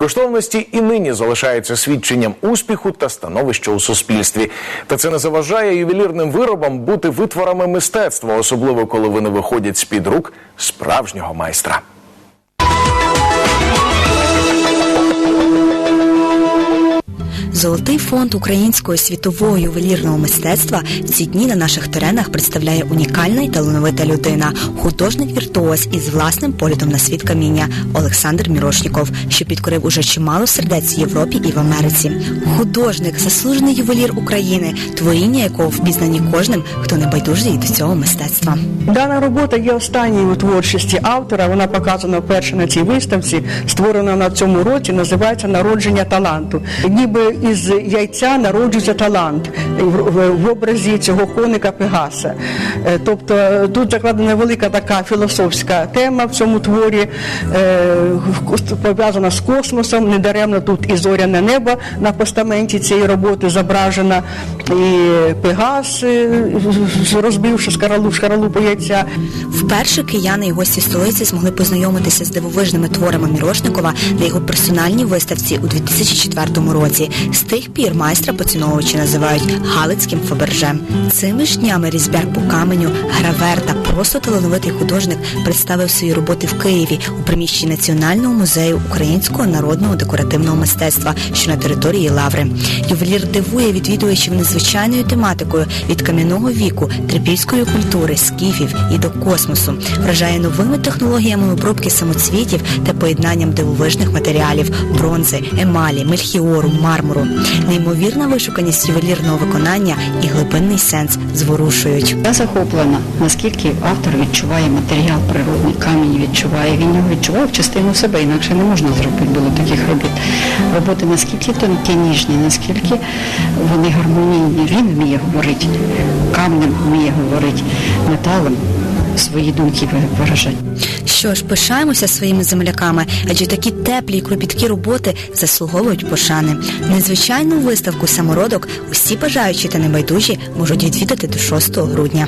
Коштовності і нині залишаються свідченням успіху та становища у суспільстві. Та це не заважає ювелірним виробам бути витворами мистецтва, особливо коли вони виходять з під рук справжнього майстра. Золотий фонд українського світового ювелірного мистецтва ці дні на наших теренах представляє унікальна і талановита людина, художник віртуоз із власним поглядом на світ каміння Олександр Мірошніков, що підкорив уже чимало сердець в Європі і в Америці. Художник, заслужений ювелір України, творіння якого впізнані кожним, хто не байдужий до цього мистецтва. Дана робота є останньою у творчості автора. Вона показана вперше на цій виставці, створена на цьому році, називається Народження таланту. Ніби із яйця народжується талант в, образі цього коника Пегаса. Е, Тобто е, тут закладена велика така філософська тема в цьому творі, е, пов'язана з космосом. Недаремно тут і зоряне небо на постаменті цієї роботи зображена, і Пегас, розбивши шкаралу, шкаралупу яйця. Вперше кияни і гості столиці змогли познайомитися з дивовижними творами Мірошникова на його персональній виставці у 2004 році. З тих пір майстра поціновувачі називають Галицьким Фабержем. Цими ж днями різьбяр по каменю, гравер та просто талановитий художник представив свої роботи в Києві у приміщенні Національного музею українського народного декоративного мистецтва, що на території Лаври. Ювелір дивує відвідувачів незвичайною тематикою від кам'яного віку, трипільської культури, скіфів і до космосу. Вражає новими технологіями обробки самоцвітів та поєднанням дивовижних матеріалів бронзи, емалі, мельхіору, мармуру. Неймовірна вишуканість ювелірного виконання і глибинний сенс зворушують. Я захоплена, наскільки автор відчуває матеріал природний, камінь відчуває, він його відчуває в частину себе, інакше не можна зробити було таких робіт. Роботи наскільки тонкі, ніжні, наскільки вони гармонійні. Він вміє говорити, камнем вміє говорити, металом свої думки виражати. Що ж, пишаємося своїми земляками, адже такі теплі і кропіткі роботи заслуговують пошани. Незвичайну виставку самородок усі бажаючі та небайдужі можуть відвідати до 6 грудня.